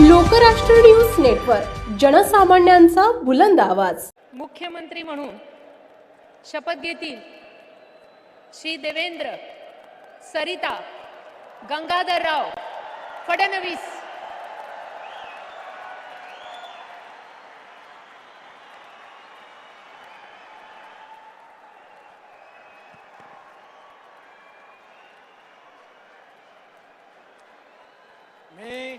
Lokrashtra news network जनसामान्यांचा बुलंद आवाज. मुख्यमंत्री म्हणून शपथ घेतील श्री देवेंद्र सरिता गंगाधरराव फडणवीस मी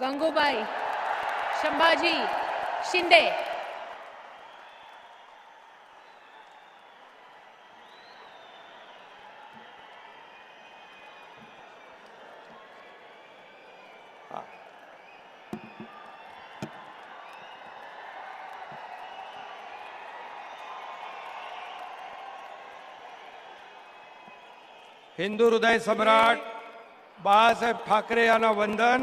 गंगूबाई संभाजी शिंदे. हिंदू हृदय सम्राट बाळासाहेब ठाकरे यांना वंदन.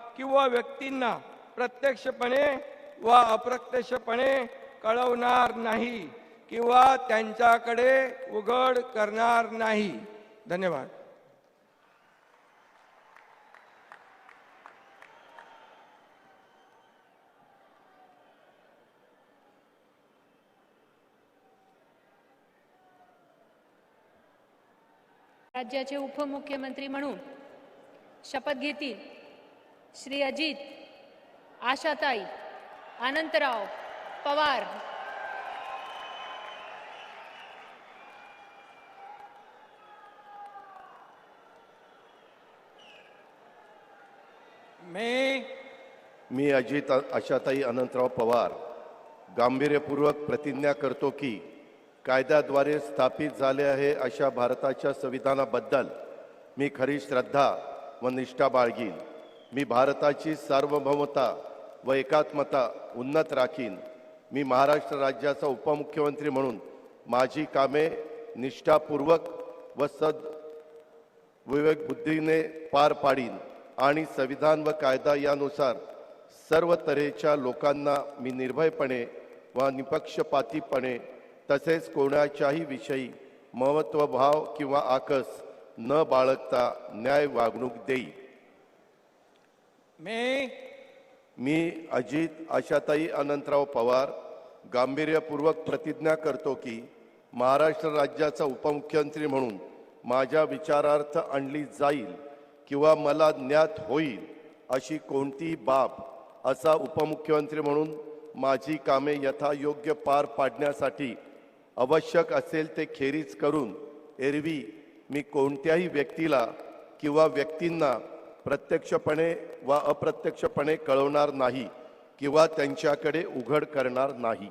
किंवा व्यक्तींना प्रत्यक्षपणे वा अप्रत्यक्षपणे कळवणार नाही किंवा त्यांच्याकडे उघड करणार नाही. धन्यवाद. राज्याचे उपमुख्यमंत्री म्हणून शपथ घेतील. श्री अजित आशाताई अनंतराव पवार. मी मी अजित आशाताई अनंतराव पवार. गांभीर्यपूर्वक प्रतिज्ञा करतो की कायद्याद्वारे स्थापित झाले आहे अशा भारताच्या संविधानाबद्दल मी खरी श्रद्धा व निष्ठा बाळगीन. मी भारताची सार्वभौमता व एकात्मता उन्नत राखीन. मी महाराष्ट्र राज्याचा उपमुख्यमंत्री म्हणून माझी कामे निष्ठापूर्वक व सद विवेकबुद्धीने पार पाडीन आणि संविधान व कायदा यानुसार सर्व तऱ्हेच्या लोकांना मी निर्भयपणे व निपक्षपातीपणे तसेच कोणाच्याही विषयी महत्वभाव किंवा आकस न बाळगता न्याय वागणूक देई मी मी अजित आशाताई अनंतराव पवार गांभीर्यपूर्वक प्रतिज्ञा करतो की महाराष्ट्र राज्याचा उपमुख्यमंत्री म्हणून माझ्या विचारार्थ आणली जाईल किंवा मला ज्ञात होईल अशी कोणतीही बाब असा उपमुख्यमंत्री म्हणून माझी कामे यथायोग्य पार पाडण्यासाठी आवश्यक असेल ते खेरीज करून एरवी मी कोणत्याही व्यक्तीला किंवा व्यक्तींना प्रत्यक्षपणे वा अप्रत्यक्षपणे कळवणार नाही किंवा त्यांच्याकडे उघड करणार नाही.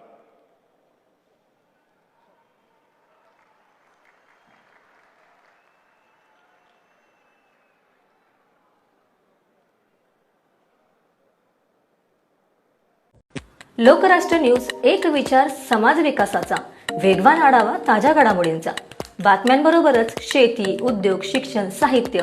लोकराष्ट्र न्यूज एक विचार समाज विकासाचा. वेगवान आढावा ताज्या घडामोडींचा. बातम्यांबरोबरच शेती उद्योग शिक्षण साहित्य